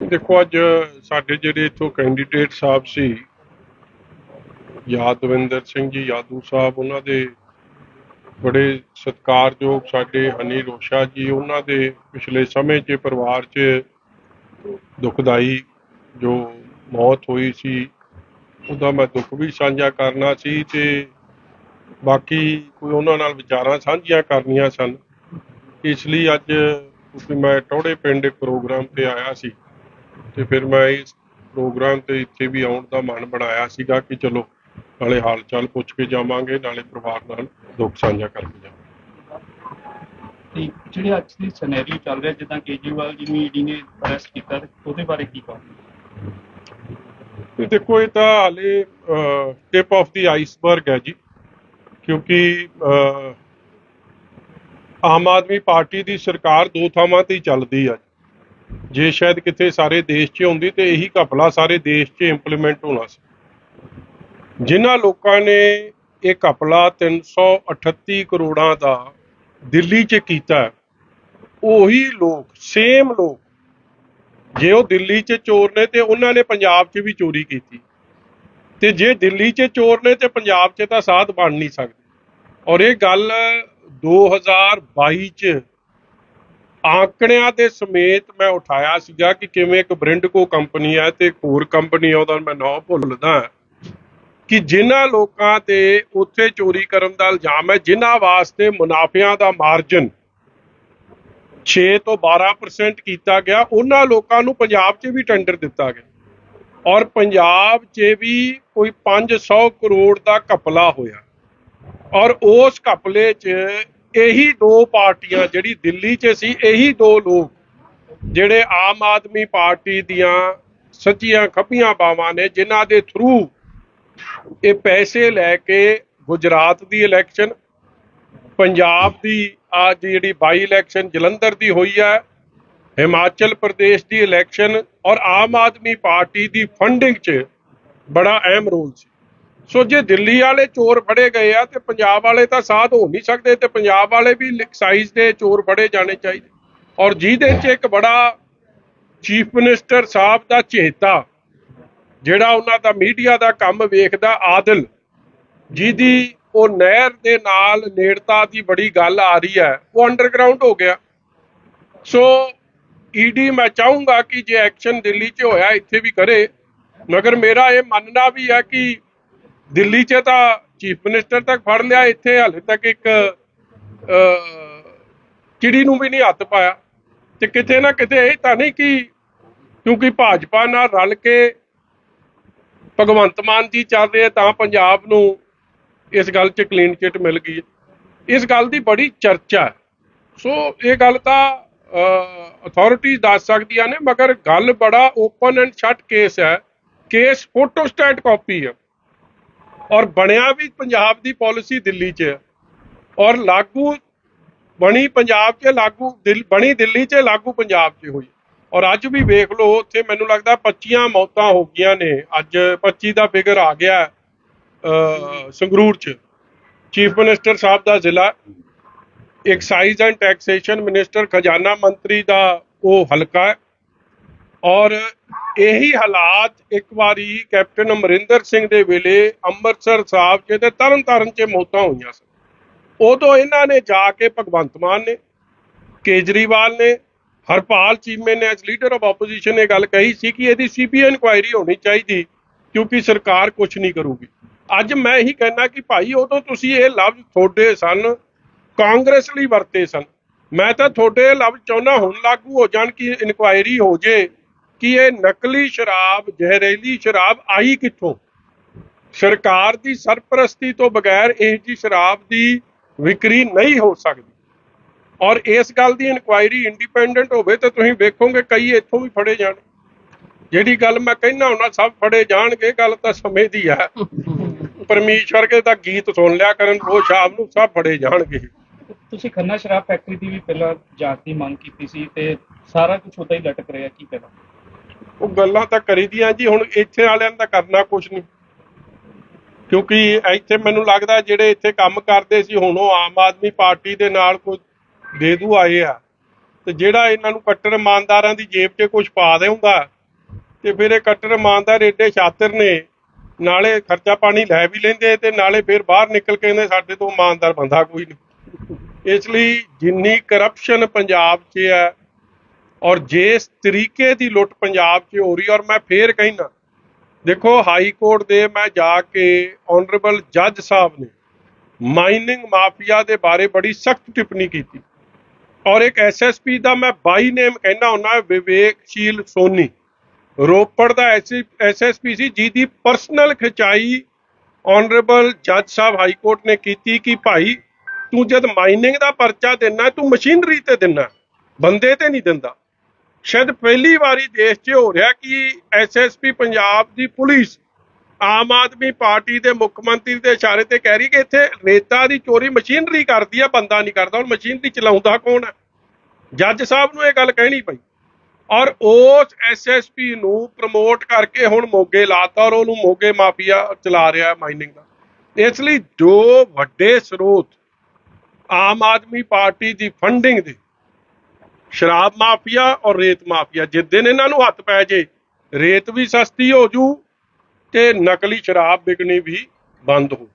ਦੇਖੋ ਅੱਜ ਸਾਡੇ ਜਿਹੜੇ ਇਥੋਂ ਕੈਂਡੀਡੇਟ ਸਾਹਿਬ ਸੀ ਯਾਦਵਿੰਦਰ ਸਿੰਘ ਜੀ, ਯਾਦੂ ਸਾਹਿਬ, ਉਹਨਾਂ ਦੇ ਬੜੇ ਸਤਿਕਾਰਯੋਗ ਸਾਡੇ ਹਨੀ ਰੋਸ਼ਾ ਜੀ, ਉਹਨਾਂ ਦੇ ਪਿਛਲੇ ਸਮੇਂ 'ਚ ਪਰਿਵਾਰ 'ਚ ਦੁਖਦਾਈ ਜੋ ਮੌਤ ਹੋਈ ਸੀ, ਉਹਦਾ ਮੈਂ ਦੁੱਖ ਵੀ ਸਾਂਝਾ ਕਰਨਾ ਸੀ ਤੇ ਬਾਕੀ ਕੋਈ ਉਹਨਾਂ ਨਾਲ ਵਿਚਾਰਾਂ ਸਾਂਝੀਆਂ ਕਰਨੀਆਂ ਸਨ। ਇਸ ਲਈ ਅੱਜ ਤੁਸੀਂ ਮੈਂ ਟੋੜੇ ਪਿੰਡ ਇੱਕ ਪ੍ਰੋਗਰਾਮ ਤੇ ਆਇਆ ਸੀ। ਤੇ ਫਿਰ ਮੈਂ ਇਸ ਪ੍ਰੋਗਰਾਮ ਤੇ ਇੱਥੇ ਵੀ ਆਉਣ ਦਾ ਮਨ ਬਣਾਇਆ ਸੀਗਾ ਕਿ ਚਲੋ ਨਾਲੇ ਹਾਲ ਚਾਲ ਪੁੱਛ ਕੇ ਜਾਵਾਂਗੇ ਨਾਲੇ ਪਰਿਵਾਰ ਨਾਲ ਦੁੱਖ ਸਾਂਝਾ ਕਰਕੇ ਜਾਵਾਂਗੇ। ਤੇ ਜਿਹੜੇ ਅੱਜ ਦੀ ਸਿਨੈਰੀਓ ਚੱਲ ਰਿਹਾ ਜਿੱਦਾਂ ਕੇਜਰੀਵਾਲ ਜੀ ਨੂੰ ਈਡੀ ਨੇ ਅਰੈਸਟ ਕੀਤਾ ਉਹਦੇ ਬਾਰੇ ਕੀ ਕਹੋ ਤੇ ਦੇਖੋ ਇਹ ਤਾਂ ਹਾਲੇ ਟਿਪ ਆਫ ਦੀ ਆਈਸਬਰਗ ਹੈ ਜੀ ਕਿਉਂਕਿ ਆਮ ਆਦਮੀ ਪਾਰਟੀ ਦੀ ਸਰਕਾਰ ਦੋ ਥਾਵਾਂ ਤੇ ਹੀ ਚੱਲਦੀ ਆ ਜੇ ਸ਼ਾਇਦ ਕਿਤੇ ਸਾਰੇ ਦੇਸ਼ 'ਚ ਹੁੰਦੀ ਤੇ ਇਹੀ ਘਪਲਾ ਸਾਰੇ ਦੇਸ਼ 'ਚ ਇੰਪਲੀਮੈਂਟ ਹੋਣਾ ਸੀ। ਜਿਨ੍ਹਾਂ ਲੋਕਾਂ ਨੇ ਇਹ ਘਪਲਾ 338 ਕਰੋੜਾਂ ਦਾ ਦਿੱਲੀ 'ਚ ਕੀਤਾ, ਉਹੀ ਲੋਕ ਸੇਮ ਲੋਕ, ਜੇ ਉਹ ਦਿੱਲੀ 'ਚ ਚੋਰ ਨੇ ਤੇ ਉਹਨਾਂ ਨੇ ਪੰਜਾਬ 'ਚ ਵੀ ਚੋਰੀ ਕੀਤੀ। ਤੇ ਜੇ ਦਿੱਲੀ 'ਚ ਚੋਰ ਨੇ ਤੇ ਪੰਜਾਬ 'ਚ ਤਾਂ ਸਾਧ ਬਣ ਨਹੀਂ ਸਕਦੇ। ਔਰ ਇਹ ਗੱਲ 2022 'ਚ ਆંકੜਿਆਂ ਦੇ ਸਮੇਤ ਮੈਂ ਉਠਾਇਆ ਸੀਗਾ ਕਿ ਕਿਵੇਂ ਇੱਕ ਬ੍ਰਿੰਡਕੋ ਕੰਪਨੀ ਹੈ ਤੇ ਇੱਕ ਹੋਰ ਕੰਪਨੀ ਆ, ਉਹਦਾ ਮੈਂ ਨਾਮ ਭੁੱਲਦਾ। ਕਿ ਜਿਨ੍ਹਾਂ ਲੋਕਾਂ ਤੇ ਉੱਥੇ ਚੋਰੀ ਕਰਨ ਦਾ ਇਲਜ਼ਾਮ ਹੈ, ਜਿਨ੍ਹਾਂ ਵਾਸਤੇ ਮੁਨਾਫਿਆਂ ਦਾ ਮਾਰਜਨ 6 ਤੋਂ 12% ਕੀਤਾ ਗਿਆ, ਉਹਨਾਂ ਲੋਕਾਂ ਨੂੰ ਪੰਜਾਬ 'ਚ ਵੀ ਟੈਂਡਰ ਦਿੱਤਾ ਗਿਆ। ਔਰ ਪੰਜਾਬ 'ਚ ਵੀ ਕੋਈ 500 ਕਰੋੜ ਦਾ ਘਪਲਾ ਹੋਇਆ। ਔਰ ਉਸ ਘਪਲੇ 'ਚ ਇਹੀ ਦੋ ਪਾਰਟੀਆਂ ਜਿਹੜੀ ਦਿੱਲੀ 'ਚ ਸੀ, ਇਹੀ ਦੋ ਲੋਕ ਜਿਹੜੇ ਆਮ ਆਦਮੀ ਪਾਰਟੀ ਦੀਆਂ ਸੱਚੀਆਂ ਖੱਬੀਆਂ ਬਾਵਾਂ ਨੇ, ਜਿਨ੍ਹਾਂ ਦੇ ਥਰੂ ਇਹ ਪੈਸੇ ਲੈ ਕੇ ਗੁਜਰਾਤ ਦੀ ਇਲੈਕਸ਼ਨ ਪੰਜਾਬ ਦੀ ਆ ਜਿਹੜੀ ਬਾਈ ਇਲੈਕਸ਼ਨ ਜਲੰਧਰ ਦੀ ਹੋਈ ਹੈ, ਹਿਮਾਚਲ ਪ੍ਰਦੇਸ਼ ਦੀ ਇਲੈਕਸ਼ਨ ਔਰ ਆਮ ਆਦਮੀ ਪਾਰਟੀ ਦੀ ਫੰਡਿੰਗ 'ਚ ਬੜਾ ਅਹਿਮ ਰੋਲ ਸੀ। ਸੋ ਜੇ ਦਿੱਲੀ ਵਾਲੇ ਚੋਰ ਫੜੇ ਗਏ ਆ ਤੇ ਪੰਜਾਬ ਵਾਲੇ ਤਾਂ ਸਾਧ ਹੋ ਨਹੀਂ ਸਕਦੇ ਤੇ ਪੰਜਾਬ ਵਾਲੇ ਵੀ ਸਾਈਜ਼ ਦੇ ਚੋਰ ਫੜੇ ਜਾਣੇ ਚਾਹੀਦੇ। ਔਰ ਜਿਹਦੇ 'ਚ ਇੱਕ ਬੜਾ ਚੀਫ ਮਿਨਿਸਟਰ ਸਾਹਿਬ ਦਾ ਚੇਤਾ ਜਿਹੜਾ ਉਹਨਾਂ ਦਾ ਮੀਡੀਆ ਦਾ ਕੰਮ ਵੇਖਦਾ, ਆਦਲ, ਜਿਹਦੀ ਉਹ ਨਹਿਰ ਦੇ ਨਾਲ ਨੇੜਤਾ ਦੀ ਬੜੀ ਗੱਲ ਆ ਰਹੀ ਹੈ, ਉਹ ਅੰਡਰਗਰਾਉਂਡ ਹੋ ਗਿਆ। ਸੋ ਈਡੀ ਮੈਂ ਚਾਹੂੰਗਾ ਕਿ ਜੇ ਐਕਸ਼ਨ ਦਿੱਲੀ 'ਚ ਹੋਇਆ, ਇੱਥੇ ਵੀ ਕਰੇ, ਮਗਰ ਮੇਰਾ ਇਹ ਮੰਨਣਾ ਵੀ ਹੈ ਕਿ ਦਿੱਲੀ 'ਚ ਤਾਂ ਚੀਫ ਮਿਨਿਸਟਰ ਤੱਕ ਫੜ ਲਿਆ, ਇੱਥੇ ਹਾਲੇ ਤੱਕ ਇੱਕ ਚਿੜੀ ਨੂੰ ਵੀ ਨਹੀਂ ਹੱਥ ਪਾਇਆ। ਤੇ ਕਿਤੇ ਨਾ ਕਿਤੇ ਇਹ ਤਾਂ ਨਹੀਂ ਕਿ ਕਿਉਂਕਿ ਭਾਜਪਾ ਨਾਲ ਰਲ ਕੇ ਭਗਵੰਤ ਮਾਨ ਜੀ ਚੱਲ ਰਹੇ ਤਾਂ ਪੰਜਾਬ ਨੂੰ ਇਸ ਗੱਲ 'ਚ ਕਲੀਨ ਚਿੱਟ ਮਿਲ ਗਈ ਇਸ ਗੱਲ ਦੀ ਬੜੀ ਚਰਚਾ ਸੋ ਇਹ ਗੱਲ ਤਾਂ ਅਥਾਰਟੀਜ਼ ਦੱਸ ਸਕਦੀਆਂ ਨੇ, ਮਗਰ ਗੱਲ ਬੜਾ ਓਪਨ ਐਂਡ ਸ਼ਟ ਕੇਸ ਹੈ। ਕੇਸ ਫੋਟੋ ਫੋਟੋਸਟੈਟ ਕਾਪੀ ਹੈ। ਔਰ ਬਣਿਆ ਵੀ ਪੰਜਾਬ ਦੀ ਪਾਲਿਸੀ ਦਿੱਲੀ 'ਚ। ਹੈ ਔਰ ਲਾਗੂ ਬਣੀ ਪੰਜਾਬ 'ਚ, ਲਾਗੂ ਬਣੀ ਦਿੱਲੀ 'ਚ, ਲਾਗੂ ਪੰਜਾਬ 'ਚ ਹੋਈ। ਔਰ ਅੱਜ ਵੀ ਵੇਖ ਲਓ, ਉੱਥੇ ਮੈਨੂੰ ਲੱਗਦਾ 25 ਮੌਤਾਂ ਹੋ ਗਈਆਂ ਨੇ। ਅੱਜ 25 ਦਾ ਫਿਗਰ ਆ ਗਿਆ ਸੰਗਰੂਰ 'ਚ। ਚੀਫ ਮਿਨਿਸਟਰ ਸਾਹਿਬ ਦਾ ਜ਼ਿਲ੍ਹਾ। ਐਕਸਾਈਜ਼ ਐਂਡ ਟੈਕਸੇਸ਼ਨ ਮਿਨਿਸਟਰ ਖਜ਼ਾਨਾ ਮੰਤਰੀ ਦਾ ਉਹ ਹਲਕਾ ਔਰ ਇਹੀ ਹਾਲਾਤ ਇੱਕ ਵਾਰੀ ਕੈਪਟਨ ਅਮਰਿੰਦਰ ਸਿੰਘ ਦੇ ਵੇਲੇ ਅੰਮ੍ਰਿਤਸਰ ਸਾਹਿਬ 'ਚ ਤੇ ਤਰਨ ਤਾਰਨ 'ਚ ਮੌਤਾਂ ਹੋਈਆਂ ਸਨ। ਉਦੋਂ ਇਹਨਾਂ ਨੇ ਜਾ ਕੇ ਭਗਵੰਤ ਮਾਨ ਨੇ, ਕੇਜਰੀਵਾਲ ਨੇ, ਹਰਪਾਲ ਚੀਮੇ ਨੇ ਐਸ ਲੀਡਰ ਆਫ ਆਪੋਜੀਸ਼ਨ ਨੇ ਗੱਲ ਕਹੀ ਸੀ ਕਿ ਇਹਦੀ ਸੀਬੀਆਈ ਇਨਕੁਆਇਰੀ ਹੋਣੀ ਚਾਹੀਦੀ, ਕਿਉਂਕਿ ਸਰਕਾਰ ਕੁਝ ਨਹੀਂ ਕਰੂਗੀ। ਅੱਜ ਮੈਂ ਇਹੀ ਕਹਿਣਾ ਕਿ ਭਾਈ ਉਦੋਂ ਤੁਸੀਂ ਇਹ ਲਫ਼ਜ਼ ਤੁਹਾਡੇ ਸਨ, ਕਾਂਗਰਸ ਲਈ ਵਰਤੇ ਸਨ। ਮੈਂ ਤਾਂ ਤੁਹਾਡੇ ਲਫ਼ਜ਼ ਚਾਹੁੰਦਾ ਹੁਣ ਲਾਗੂ ਹੋ ਜਾਣ ਕਿ ਇਨਕੁਆਇਰੀ ਹੋ ਜੇ। ਕਿ ਇਹ ਨਕਲੀ ਸ਼ਰਾਬ, ਜ਼ਹਿਰੀਲੀ ਸ਼ਰਾਬ ਆਈ ਕਿੱਥੋਂ? ਸਰਕਾਰ ਦੀ ਸਰਪ੍ਰਸਤੀ ਤੋਂ ਬਗੈਰ ਇਹ ਜੀ ਸ਼ਰਾਬ ਦੀ ਵਿਕਰੀ ਨਹੀਂ ਹੋ ਸਕਦੀ। ਔਰ ਇਸ ਗੱਲ ਦੀ ਇਨਕੁਆਇਰੀ ਇੰਡੀਪੈਂਡੈਂਟ ਹੋਵੇ ਤਾਂ ਤੁਸੀਂ ਵੇਖੋਗੇ ਕਈ ਇੱਥੋਂ ਵੀ ਫੜੇ ਜਾਣ। ਜਿਹੜੀ ਗੱਲ ਮੈਂ ਕਹਿਣਾ ਹੁੰਦਾ, ਸਭ ਫੜੇ ਜਾਣਗੇ, ਗੱਲ ਤਾਂ ਸਮੇਂ ਦੀ ਹੈ ਪਰਮੇਸ਼ਵਰ ਕੇ ਤਾਂ ਗੀਤ ਸੁਣ ਲਿਆ ਕਰਨ, ਉਹ ਸ਼ਾਮ ਨੂੰ ਸਭ ਫੜੇ ਜਾਣਗੇ। ਤੁਸੀਂ ਖੰਨਾ ਸ਼ਰਾਬ ਫੈਕਟਰੀ ਦੀ ਵੀ ਪਹਿਲਾਂ ਜਾਂਚ ਦੀ ਮੰਗ ਕੀਤੀ ਸੀ ਤੇ ਸਾਰਾ ਕੁਝ ਉਦਾਂ ਹੀ ਲਟਕ ਰਿਹਾ, ਕੀ ਕਰਾਂ ਉਹ ਗੱਲਾਂ ਤਾਂ ਕਰੀਦੀਆਂ ਜੀ, ਹੁਣ ਇੱਥੇ ਵਾਲਿਆਂ ਦਾ ਕਰਨਾ ਕੁਝ ਨਹੀਂ। ਕਿਉਂਕਿ ਇੱਥੇ ਮੈਨੂੰ ਲੱਗਦਾ ਜਿਹੜੇ ਇੱਥੇ ਕੰਮ ਕਰਦੇ ਸੀ, ਹੁਣ ਉਹ ਆਮ ਆਦਮੀ ਪਾਰਟੀ ਦੇ ਨਾਲ ਕੋਈ ਦੇਦੂ ਆਏ ਆ। ਤੇ ਜਿਹੜਾ ਇਹਨਾਂ ਨੂੰ ਕੱਟੜ ਇਮਾਨਦਾਰਾਂ ਦੀ ਜੇਬ 'ਚ ਕੁਝ ਪਾ ਦੇ ਤੇ ਫਿਰ ਇਹ ਕੱਟੜ ਇਮਾਨਦਾਰ ਏਡੇ ਛਾਤਰ ਨੇ, ਨਾਲੇ ਖਰਚਾ ਪਾਣੀ ਲੈ ਵੀ ਲੈਂਦੇ ਤੇ ਨਾਲੇ ਫਿਰ ਬਾਹਰ ਨਿਕਲ ਕੇ ਕਹਿੰਦੇ ਸਾਡੇ ਤੋਂ ਇਮਾਨਦਾਰ ਬੰਦਾ ਕੋਈ ਨਹੀਂ। ਇਸ ਲਈ ਜਿੰਨੀ ਕਰਪਸ਼ਨ ਪੰਜਾਬ 'ਚ ਹੈ ਔਰ ਜਿਸ ਤਰੀਕੇ ਦੀ ਲੁੱਟ ਪੰਜਾਬ 'ਚ ਹੋ ਰਹੀ ਔਰ ਮੈਂ ਫੇਰ ਕਹਿਣਾ ਦੇਖੋ ਹਾਈ ਕੋਰਟ ਦੇ ਮੈਂ ਜਾ ਕੇ ਆਨਰੇਬਲ ਜੱਜ ਸਾਹਿਬ ਨੇ ਮਾਈਨਿੰਗ ਮਾਫੀਆ ਦੇ ਬਾਰੇ ਬੜੀ ਸਖਤ ਟਿੱਪਣੀ ਕੀਤੀ। ਔਰ ਇੱਕ ਐਸਐਸਪੀ ਦਾ ਮੈਂ ਬਾਈ ਨੇਮ ਕਹਿਣਾ ਹੁੰਦਾ ਵਿਵੇਕਸ਼ੀਲ ਸੋਨੀ। ਰੋਪੜ ਦਾ ਐਸਐਸਪੀ ਸੀ ਜਿਹਦੀ ਪਰਸਨਲ ਖਿਚਾਈ ਆਨਰੇਬਲ ਜੱਜ ਸਾਹਿਬ ਹਾਈ ਕੋਰਟ ਨੇ ਕੀਤੀ ਕਿ ਭਾਈ ਤੂੰ ਜਦ ਮਾਈਨਿੰਗ ਦਾ ਪਰਚਾ ਦੇਣਾ ਤੂੰ ਮਸ਼ੀਨਰੀ ਤੇ ਦੇਣਾ ਬੰਦੇ ਤੇ ਨਹੀਂ ਦਿੰਦਾ। ਸ਼ਾਇਦ ਪਹਿਲੀ ਵਾਰੀ ਦੇਸ਼ 'ਚ ਹੋ ਰਿਹਾ ਕਿ ਐਸਐਸਪੀ ਪੰਜਾਬ ਦੀ ਪੁਲਿਸ ਆਮ ਆਦਮੀ ਪਾਰਟੀ ਦੇ ਮੁੱਖ ਮੰਤਰੀ ਦੇ ਇਸ਼ਾਰੇ ਤੇ ਕਹਿ ਰਹੀ ਕਿ ਇੱਥੇ ਰੇਤਾ ਦੀ ਚੋਰੀ ਮਸ਼ੀਨਰੀ ਕਰਦੀ ਆ, ਬੰਦਾ ਨਹੀਂ ਕਰਦਾ ਹੁਣ ਮਸ਼ੀਨਰੀ ਚਲਾਉਂਦਾ ਕੌਣ ਹੈ ਜੱਜ ਸਾਹਿਬ ਨੂੰ ਇਹ ਗੱਲ ਕਹਿਣੀ ਪਈ। ਔਰ ਉਸ ਐਸਐਸਪੀ ਨੂੰ ਪ੍ਰਮੋਟ ਕਰਕੇ ਹੁਣ ਮੋਗੇ ਲਾਤਾ ਔਰ ਉਹਨੂੰ ਮੋਗੇ ਮਾਫੀਆ ਚਲਾ ਰਿਹਾ ਮਾਈਨਿੰਗ ਦਾ। ਇਸ ਲਈ ਦੋ ਵੱਡੇ ਸਰੋਤ ਆਮ ਆਦਮੀ ਪਾਰਟੀ ਦੀ ਫੰਡਿੰਗ ਦੇ ਸ਼ਰਾਬ ਮਾਫੀਆ ਔਰ ਰੇਤ ਮਾਫੀਆ, ਜਿਸ ਦਿਨ ਇਹਨਾਂ ਨੂੰ ਹੱਥ ਪੈ ਜੇ, ਰੇਤ ਵੀ ਸਸਤੀ ਹੋ ਜੂ ਤੇ ਨਕਲੀ ਸ਼ਰਾਬ ਵਿਕਣੀ ਵੀ ਬੰਦ ਹੋ